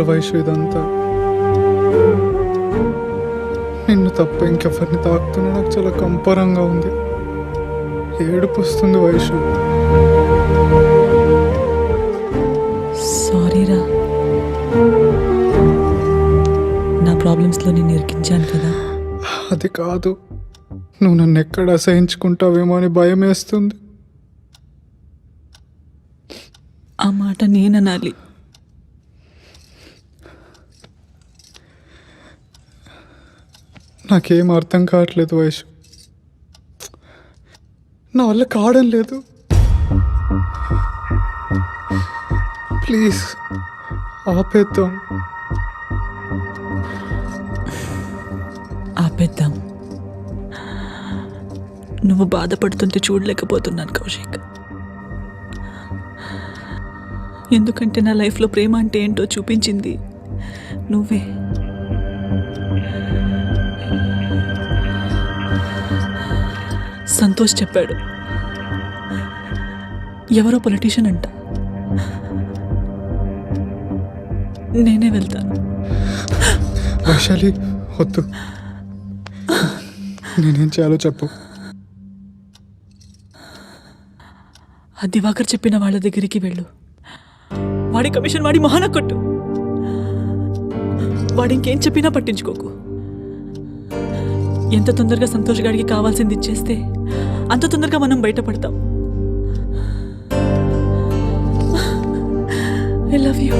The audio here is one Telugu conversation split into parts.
ఎన్నిసార్లు వయసు ఇదంతా. నిన్ను తప్ప ఇంకెవరిని తాకుతున్నా నాకు చాలా కంపరంగా ఉంది. ఏడుపు వస్తుంది వయసు. సారీరా నా ప్రాబ్లమ్స్లో నేను ఇరికించాను కదా. అది కాదు. నువ్వు నన్ను ఎక్కడ అసహించుకుంటావేమో అని భయం వేస్తుంది ఆ మాట నేననాలి. నాకేం అర్థం కావట్లేదు వయసు. నా వల్ల కావడం లేదు. ప్లీజ్ ఆపేద్దాం. ఆపేద్దాం. నువ్వు బాధపడుతుంటే చూడలేకపోతున్నాను కౌశిక్. ఎందుకంటే నా లైఫ్లో ప్రేమ అంటే ఏంటో చూపించింది నువ్వే. సంతోష్ చెప్పాడు. ఎవరో పొలిటీషియన్ అంట. నేనే వెళ్తాను. వైశాలి వద్దు. నేనేం చేయాలో చెప్పు. ఆ దివాకర్ చెప్పిన వాళ్ళ దగ్గరికి వెళ్ళు. వాడి కమిషన్ వాడి మొహన కొట్టు. వాడు ఇంకేం చెప్పినా పట్టించుకోకు. ఎంత తొందరగా సంతోష్ గారికి కావాల్సింది ఇచ్చేస్తే అంత తొందరగా మనం బయటపడతాం. ఐ లవ్ యూ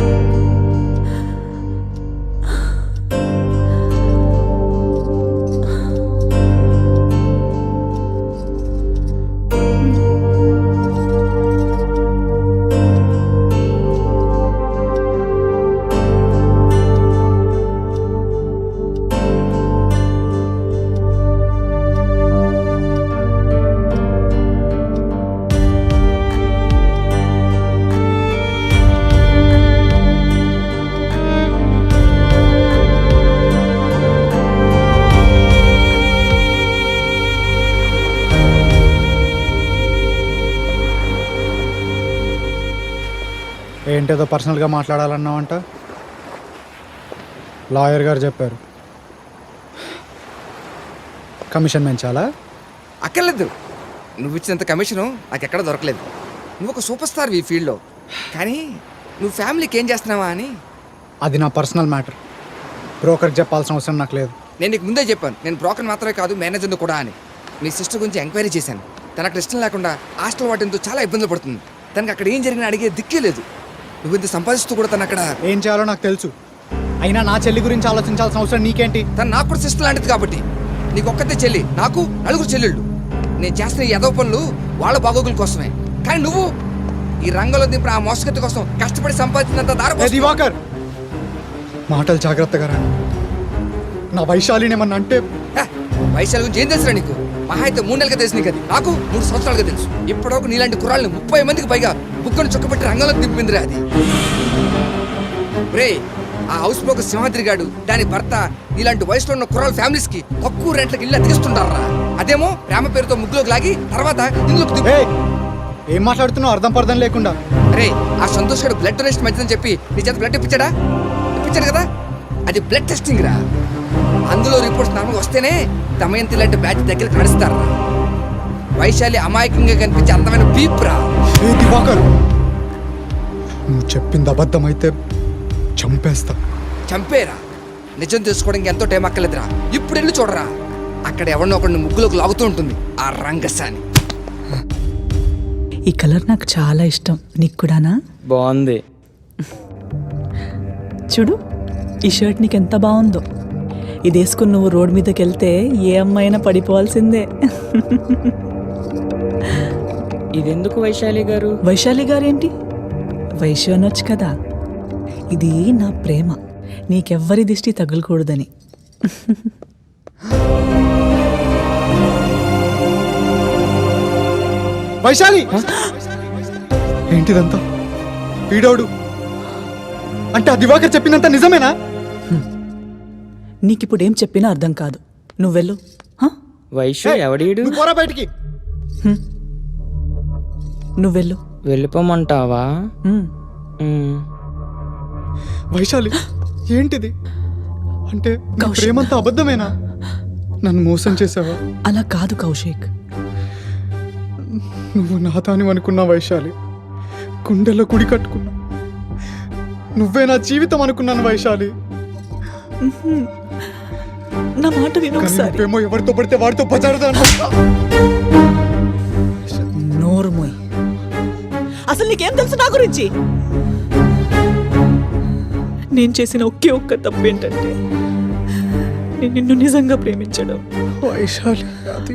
ఏంటేదో పర్సనల్గా మాట్లాడాలన్నావంట? లాయర్ గారు చెప్పారు. కమిషన్ పెంచాలా? అక్కర్లేదు. నువ్వు ఇచ్చినంత కమిషను నాకు ఎక్కడ దొరకలేదు. నువ్వు ఒక సూపర్ స్టార్ ఈ ఫీల్డ్లో. కానీ నువ్వు ఫ్యామిలీకి ఏం చేస్తున్నావా అని? అది నా పర్సనల్ మ్యాటర్. బ్రోకర్కి చెప్పాల్సిన అవసరం నాకు లేదు. నేను నీకు ముందే చెప్పాను. నేను బ్రోకర్ మాత్రమే కాదు మేనేజర్ని కూడా అని. మీ సిస్టర్ గురించి ఎంక్వైరీ చేశాను. తనకు ఇష్టం లేకుండా హాస్టల్ వాటితో చాలా ఇబ్బందులు పడుతుంది. తనకి అక్కడ ఏం జరిగినా అడిగే దిక్కే లేదు. నువ్వు ఇంత సంపాదిస్తూ కూడా తను అక్కడ ఏం చేయాలో నాకు తెలుసు. అయినా నా చెల్లి గురించి ఆలోచించాల్సిన అవసరం నీకేంటి? తను నాకు కూడా సిస్టర్ లాంటిది కాబట్టి. నీకు ఒక్కతే చెల్లి నాకు నలుగురు చెల్లెళ్ళు. నేను చేస్తున్న ఈ ఎదవ పనులు వాళ్ళ బాగోగుల కోసమే. కానీ నువ్వు ఈ రంగంలో దింపిన ఆ మోసగతి కోసం కష్టపడి సంపాదించినంత దారి దివాకర్! మాటలు జాగ్రత్తగా రా నా వైశాలిని ఏమన్నా అంటే వైశాల్ గురించి ఏం తెలుసురా నీకు? మహా అయితే మూడు నెలలుగా తెలుసు నీకు అది నాకు మూడు సంవత్సరాలుగా తెలుసు. ఇప్పటివరకు నీలాంటి కుర్రాళ్ళని ముప్పై మందికి పైగా బుక్కను చుక్కబెట్టి రంగంలోకి దింపిందిరా అది. రే ఆ హౌస్ బోక సింహాద్రి గాడు దాని భర్త ఇలాంటి వయసులో ఉన్న కుర్రాళ్ళ ఫ్యామిలీస్కి తక్కువ రెంట్లకి ఇల్లు అతికిస్తుంటారా? అదేమో ప్రేమ పేరుతో ముగ్గులోకి లాగి తర్వాత ఇందులోకి ఏం మాట్లాడుతున్నావు? అర్థం పర్థం లేకుండా. రే ఆ సంతోష్ గారు బ్లడ్ డొనేషన్ మంచిదని చెప్పి నీ చేత బ్లడ్ ఇప్పించాడా? ఇప్పించాడు కదా? అది బ్లడ్ టెస్టింగ్ రా. అందులో రిపోర్ట్స్ నార్మల్ వస్తేనే దమయంతి లాంటి బ్యాచ్ దగ్గరికి నడుస్తారు? వైశాలి అమాయకంగా కనిపించే అందమైన పీప్ రా. ఏ దివాకర్? నువ్వు చెప్పింది అబద్ధమైతే చంపేస్తా. చంపేరా? నిజం తెలుసుకోవడానికి ఎంతో టైం అక్కర్లేదురా. ఇప్పుడు వెళ్ళి చూడరా. అక్కడ ఎవరినో ఒకరిని ముగ్గులోకి లాగుతూ ఉంటుంది ఆ రంగసాని. ఈ కలర్ నాకు చాలా ఇష్టం. నీకు కూడానా? బాగుంది. చూడు ఈ షర్ట్ నీకు ఎంత బాగుందో. ఇది వేసుకుని నువ్వు రోడ్ మీదకి వెళ్తే ఏ అమ్మాయినా పడిపోవాల్సిందే. ఇదెందుకు వైశాలి గారు? వైశాలి గారేంటి? వైశ్య అనొచ్చు కదా. ఇది నా ప్రేమ. నీకెవ్వరి దిష్టి తగలకూడదని. వైశాలి! ఏంటిదంతా? వీడోడు? అంటే ఆ దివాకర్ చెప్పిందంతా నిజమేనా? నీకిప్పుడు ఏం చెప్పినా అర్థం కాదు. నువ్వు వెళ్ళు. హ? వైశ్య ఎవడీడు? పోరా బయటికి. నువ్వు వెళ్ళు. వెళ్ళిపోమంటావా. వైశాలి ఏంటిది? అంటే. ప్రేమంతా అబద్ధమేనా? నన్ను మోసం చేసావా? అలా కాదు కౌశిక్. నువ్వు నాతాని అనుకున్నా వైశాలి. గుండెల్లో కుడి కట్టుకున్నా నువ్వే నా జీవితం అనుకున్నాను వైశాలి. నా మాట విను ఒకసారి. ఎవరితో పడితే వాడితో పచారుదాను నోరు మోయ్ అసలు నీకేం తెలుసు నా గురించి? నేను చేసిన ఒకే ఒక్క తప్పు ఏంటంటే నేను నిన్ను నిజంగా ప్రేమించడం. వైశాలి అది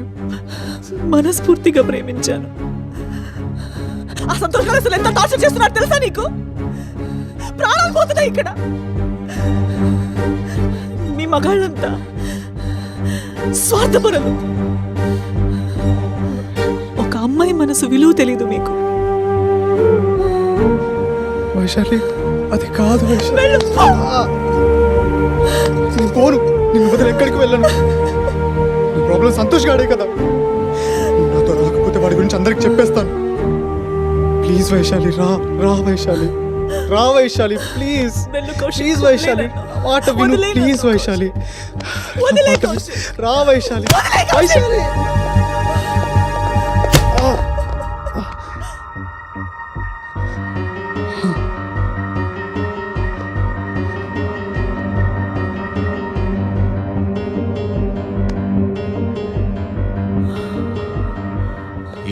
మనస్ఫూర్తిగా ప్రేమించాను. ఆ సంతోషాలు అసలు ఎంత టార్చర్ చేస్తున్నారు తెలుసా నీకు? ప్రాణాలు పోతున్నాయి ఇక్కడ. మగాళ్ళంతా స్వార్థపరులు. ఒక అమ్మాయి మనసు విలువ తెలీదు మీకు. వైశాలి అది కాదు వైశాలి. నేను పోను నేను వదిలి ఎక్కడికి వెళ్ళను. నీ ప్రాబ్లం సంతోష్ గాడే కదా. నువ్వు నాతో రాకపోతే వాడి గురించి అందరికి చెప్పేస్తాను. ప్లీజ్ వైశాలి రా రా వైశాలి. రా వైశాలి ప్లీజ్. ప్లీజ్ వైశాలి. మాట విను ప్లీజ్. వైశాలి. రా వైశాలి. వైశాలి.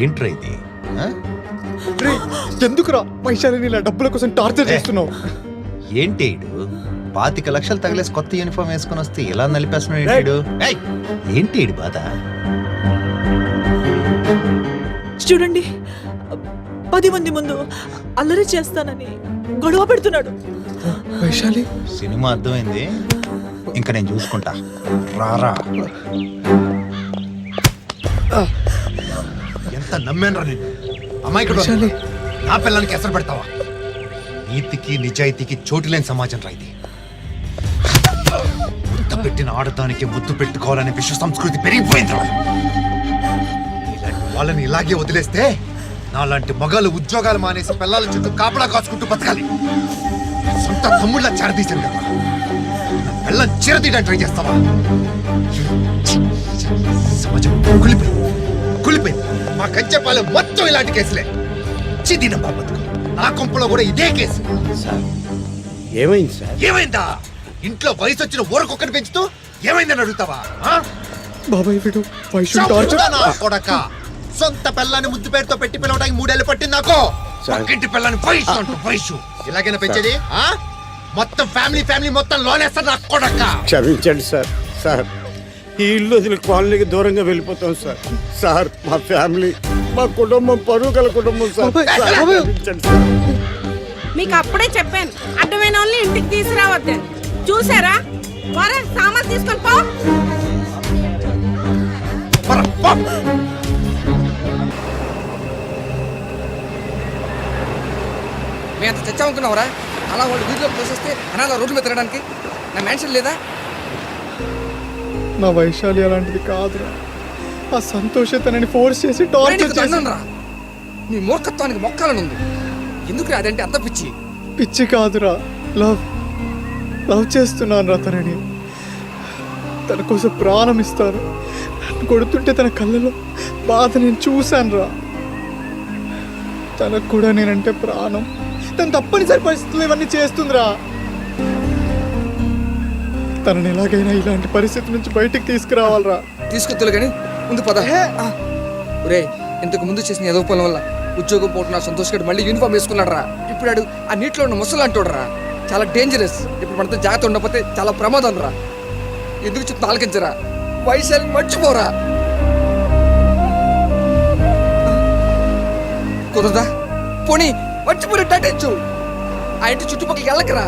ఏంట్రా ఇది ఎందుకురా వైశాలిని ఇలా డబ్బుల కోసం టార్చర్ చేస్తున్నావు ఏంటి పాతిక లక్షలు తగిలేసి కొత్త యూనిఫామ్ వేసుకొని వస్తే ఇలా నలిపేస్తున్నాడు ఏంటి ఏంటి ఈడు బాధ? చూడండి పది మంది ముందు అల్లరి చేస్తానని గొడవ పెడుతున్నాడు. వైశాలి. సినిమా అర్థమైంది. ఇంకా నేను చూసుకుంటా. రారా ఎంత నమ్మానురా నేను. అమాయకుడు వైశాలి. నా పిల్లలకి ఎసరు పెడతావా? నీతికి నిజాయితీకి చోటు లేని సమాజం రా ఇది. పెట్టిన ఆడదానికి ముద్దు పెట్టుకోవాలనే విశ్వ సంస్కృతి పెరిగిపోయింది ఇలాంటి వాళ్ళని ఇలాగే వదిలేస్తే నాలాంటి మగాళ్ళు ఉద్యోగాలు మానేసి పిల్లల చుట్టూ కాపలా కాసుకుంటూ బతకాలి. సొంత తమ్ముళ్ళ చేరదీశాను కదా. నా పిల్లని చీరదీయడానికి ట్రై చేస్తావా? సమాజం కులిపోయింది. కులిపోయింది. మా కంచెపాలెం మొత్తం ఇలాంటి కేసులే. చిదిన మా బతుకు. నా కొంపలో కూడా ఇదే కేసు. సార్ ఏమైంది సార్? ఏమైందా? ఇంట్లో వయసు వచ్చిన ఊరకొక్కని పెంచుతూ ఏమైందని అడుగుతావా? ఆ? బాబాయ్ వీడు వైశాలి టార్చర్ చంపుతా నా కొడక. సొంత పిల్లాన్ని ముద్దు పేరుతో పెట్టి పిలవడానికి మూడేళ్ళు పట్టింది నాకు. సార్. పక్కింటి పిల్లని వయసు అంటూ వయసు. ఇలాగైనా పెంచేది? ఆ? మొత్తం ఫ్యామిలీ ఫ్యామిలీ మొత్తం లోనేస్తారు నా కొడక. క్షమించండి సార్. సార్ ఈ ఇల్లు వదిలి కాలనీకి దూరంగా వెళ్ళిపోతాం సార్. సార్ మా ఫ్యామిలీ మా కుటుంబం పరువు గల కుటుంబం సార్. బాబాయ్, సార్, బాబాయ్. క్షమించండి సార్. మీకు అప్పుడే చెప్పాను. అడ్డమైన వాళ్ళని ఇంటికి తీసుకురావద్దని. చూసారా? వరే సామాన్ తీసుకొని పో. మేము అంత చచ్చామనుకున్నావురా? అలా వాళ్ళు వీధిలో పోసేస్తే అనాథ రోడ్డు మీద తిరగడానికి నా మ్యాన్షన్ లేదా? నా వైశాలి అలాంటిది కాదురా. ఆ సంతోష తనని ఫోర్స్ చేసి టార్చర్ నీకు చేసి దండం రా నీ మూర్ఖత్వానికి మొక్కాలని ఉంది ఎందుకు అదంటే అంత పిచ్చి? పిచ్చి కాదురా. లవ్ లవ్ చేస్తున్నాను రా తనని. తన కోసం ప్రాణం ఇస్తాను. నన్ను కొడుతుంటే తన కళ్ళలో బాధ నేను చూశాను రా. తనకు కూడా నేనంటే ప్రాణం. తను తప్పనిసరి పరిస్థితులు ఇవన్నీ చేస్తుందిరా తనని ఎలాగైనా ఇలాంటి పరిస్థితి నుంచి బయటికి తీసుకురావాలరా తీసుకొద్దులు కానీ ముందు పద. ఒరే ఇంతకు ముందు చేసిన ఏదో పొలం వల్ల ఉద్యోగం పోటున్న సంతోష్ గడు మళ్ళీ యూనిఫామ్ వేసుకున్నాడు రా. ఇప్పుడు ఆడు ఆ నీటిలో ఉన్న ముసలు అంటాడు రా. చాలా డేంజరస్ ఇప్పుడు మనతో జాగ్రత్త ఉండకపోతే చాలా ప్రమాదం రా. ఎందుకు చెప్తా ఆలకించరా వైశాలి మర్చిపోరా. కుదరదా? పోనీ మర్చిపోయి నటించు ఆ ఇంటి చుట్టుపక్కలకి వెళ్ళకరా.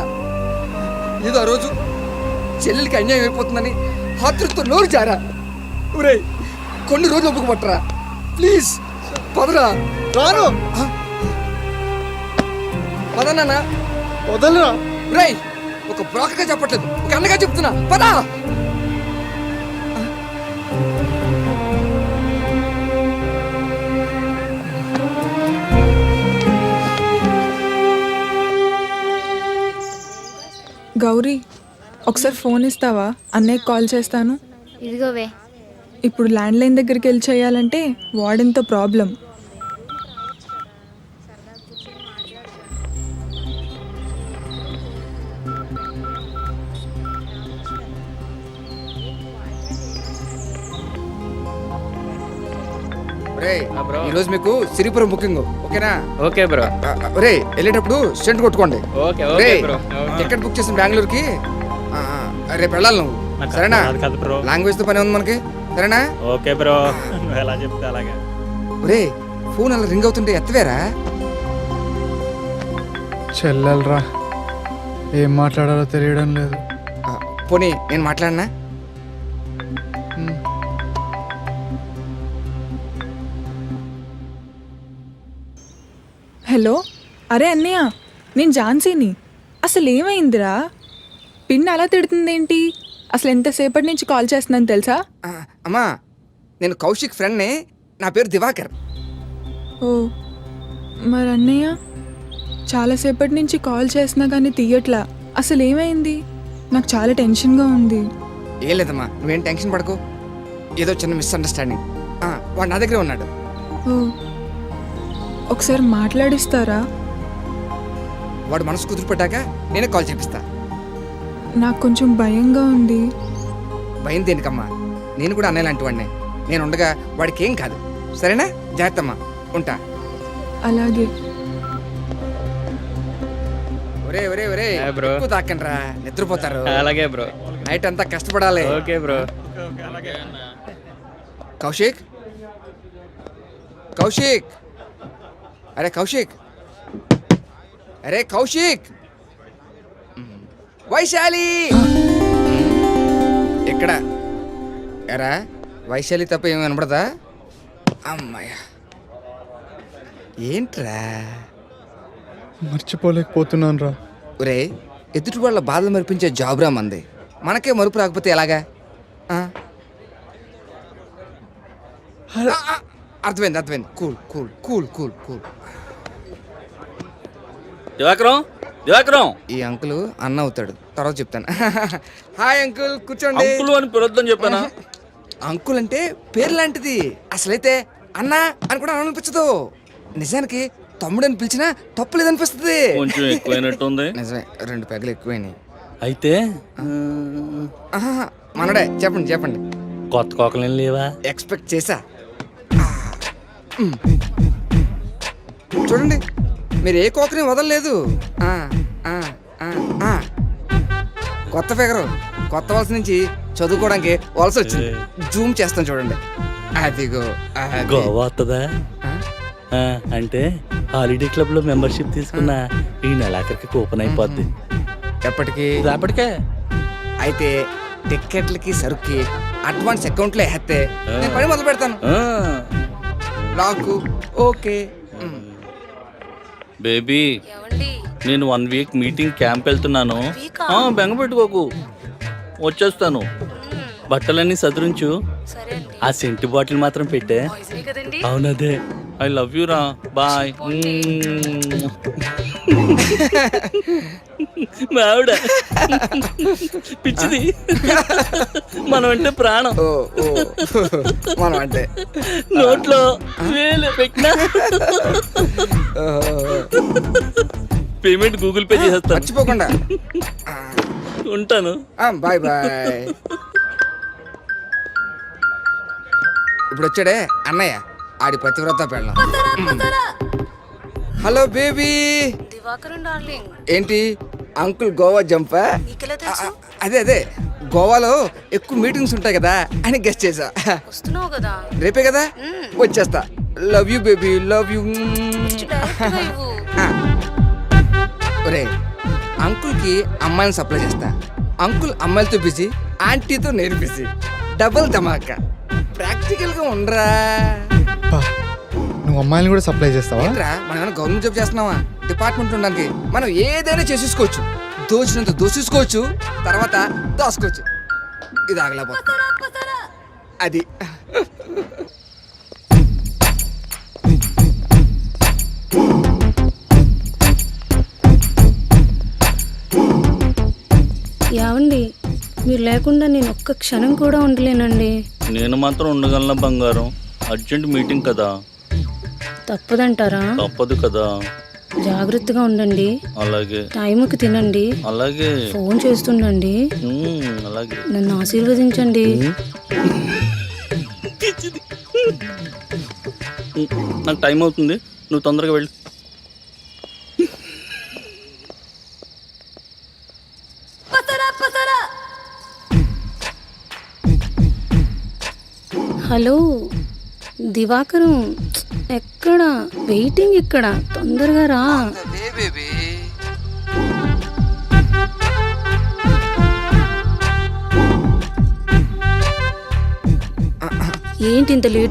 ఏదో ఆ రోజు చెల్లెలికి అన్యాయం అయిపోతుందని హాతృతో నోరు జారా. ఒరే కొన్ని రోజులు ఒప్పుకు పట్టరా ప్లీజ్ పదరా. రాను. పదనా వదలరా. రేయ్ ఒక బ్రోకర్గా చెప్పట్లేదు ఒక అన్నగా చెప్తున్నా. పదా! గౌరీ ఒకసారి ఫోన్ ఇస్తావా? అన్నయ్యకి కాల్ చేస్తాను. ఇదిగోవే. ఇప్పుడు ల్యాండ్ లైన్ దగ్గరికి వెళ్ళి చేయాలంటే వార్డెన్తో ప్రాబ్లం. ఒరేయ్ ఆ, బ్రో. ఈ రోజు మీకు సిరిపురం బుకింగ్ ఓకేనా? Okay bro. ఒరేయ్ వెళ్ళేటప్పుడు స్టెంట్ కొట్టుకోండి. ఓకే ఓకే ఒరేయ్ బ్రో. టికెట్ బుక్ చేసిన బెంగళూరుకి రేపు వెళ్ళాలి నువ్వు. సరేనా? కాదు బ్రో. లాంగ్వేజ్తో పని ఉంది మనకి? సరేనా? Okay bro. ఎలా చెప్తే అలాగే. ఒరే ఫోన్ అలా రింగ్ అవుతుంటే ఎత్తవేరా? చెల్లెలరా ఏం మాట్లాడాలో తెలియడం లేదు. పోనీ నేను మాట్లాడినా? హలో? అరే అన్నయ్య నేను ఝాన్సీని. అసలు ఏమైందిరా? పిన్ అలా తిడుతుందేంటి? అసలు ఎంతసేపటి నుంచి కాల్ చేస్తున్నాను తెలుసా? ఆ, అమ్మా నేను కౌశిక్ ఫ్రెండ్ని. నా పేరు దివాకర్. ఓ మరి అన్నయ్య చాలాసేపటి నుంచి కాల్ చేసినా కానీ తీయట్లా. అసలు ఏమైంది? నాకు చాలా టెన్షన్గా ఉంది. ఏం లేదమ్మా నువ్వేం టెన్షన్ పడకు. ఏదో చిన్న మిస్అండర్స్టాండింగ్. వాడు నా దగ్గరే ఉన్నాడు. ఓ ఒకసారి మాట్లాడిస్తారా? వాడు మనసు కుదిరిపడ్డాక నేనే కాల్ చేపిస్తా. నాకు కొంచెం భయంగా ఉంది. భయం దేనికమ్మా? నేను కూడా అన్నయ్య లాంటి వాడినే. నేను ఉండగా వాడికి ఏం కాదు. సరేనా? జాగ్రత్త అమ్మా. ఉంటా. అలాగే. ఒరే ఒరే ఒరే. బ్రో. తాకండి రా నిద్రపోతారు. అలాగే బ్రో. నైట్ అంతా కష్టపడాలి. Okay bro. కౌశిక్? కౌశిక్? అరే కౌశిక్. అరే కౌశిక్. వైశాలి. ఎక్కడ? ఎరా వైశాలి తప్ప ఏమి వినపడదా అమ్మాయ్యా. ఏంట్రా? మర్చిపోలేకపోతున్నాను రా ఒరే ఎదుటి వాళ్ళ బాధలు మరిపించే జాబ్ రా మంది. మనకే మరుపు రాకపోతే ఎలాగా? అర్థమైంది అర్థమైంది. Cool cool cool cool cool. Divakaram Divakaram. ఈ అంకుల్ అన్న అవుతాడు. తర్వాత చెప్తాను. హాయ్ అంకుల్ కూర్చోండి. అంకులు అని పిలొద్దని చెప్పానా? అంకుల్ అంటే పేరు లాంటిది అసలైతే అన్న అని కూడా అనిపించదు. నిజానికి తమ్ముడు అని పిలిచినా తప్పు లేదనిపిస్తుంది కొంచెం ఎక్కువైనట్టుంది. నిజమే రెండు పెగలు ఎక్కువైనాయి. అయితే? ఆహా, మనడే చెప్పండి చెప్పండి. కొత్త కోకలేం లేవా? ఎక్స్పెక్ట్ చేశా? మ్. చూడండి. మీరు ఏ కోకని వదలలేదు. కొత్త ఫిగరు కొత్త వలస నుంచి చదువుకోవడానికి వలస వచ్చింది. జూమ్ చేస్తాను చూడండి. అదిగో అది. గోవా వస్తుందా? అంటే హాలిడే క్లబ్లో మెంబర్షిప్ తీసుకున్న ఈ నెలాఖరికి కూపన్ అయిపోద్ది. ఎప్పటికి? రేపటికే అయితే టిక్కెట్లకి సరుక్కి అడ్వాన్స్ అకౌంట్లో వేస్తే నేను పని మొదలు పెడతాను నాకు ఓకే. బేబీ నేను వన్ వీక్ మీటింగ్ క్యాంప్ వెళ్తున్నాను. ఆ, బెంగ పెట్టుకోకు. వచ్చేస్తాను. బట్టలన్నీ సదురించు. ఆ సెంటు బాటిల్ మాత్రం పెట్టే. అవునదే. ఐ లవ్ యూ రా బాయ్ మావిడ పిచ్చిది. మనం అంటే ప్రాణం. ఓ ఓ. మనం అంటే నోట్లో వేలు పెట్టినా. పేమెంట్ గూగుల్ పే చేసేస్తాను. మర్చిపోకుండా. ఉంటాను. Bye bye. ఇప్పుడు వచ్చాడే అన్నయ్య. ఆడి పతివ్రత పెళ్ళం. Hello baby. ఏంటి? అంకుల్ గోవా జంపా? అదే అదే. గోవాలో ఎక్కువ మీటింగ్స్ ఉంటాయి కదా అని గెస్ట్ చేసా వస్తున్నావు కదా. రేపే కదా? వచ్చేస్తా. Love you baby love you ఒరే అంకుల్కి అమ్మాయిని సప్లై చేస్తా. అంకుల్ అమ్మాయిలతో బిజీ ఆంటీతో నేను బిజీ డబుల్ ధమాకా. ప్రాక్టికల్గా ఉండరా. నువ్వు అమ్మాయిని కూడా సప్లై చేస్తావా? ఏంట్రా మనం ఏమైనా గవర్నమెంట్ జాబ్ చేస్తున్నావా డిపార్ట్మెంట్ ఉండడానికి మనం ఏదైనా చేసేసుకోవచ్చు. దోచినంత దోసేసుకోవచ్చు తర్వాత దోసుకోవచ్చు ఇది ఆగలేకపోతుంది అది. మీరు లేకుండా నేను ఒక్క క్షణం కూడా ఉండలేనండి. నేను మాత్రం ఉండగలను బంగారం? అర్జెంట్ మీటింగ్ కదా. తప్పదంటారా? తప్పదు కదా. జాగ్రత్తగా ఉండండి. అలాగే. టైంకి తినండి. అలాగే. ఫోన్ చేస్తుండండి. అలాగే. నన్ను ఆశీర్వదించండి. నాకు టైం అవుతుంది. నువ్వు తొందరగా వెళ్ళు. హలో. దివాకరం ఎక్కడ? వెయిటింగ్ ఇక్కడ తొందరగా రా. ఏంటి ఇంత లేట్?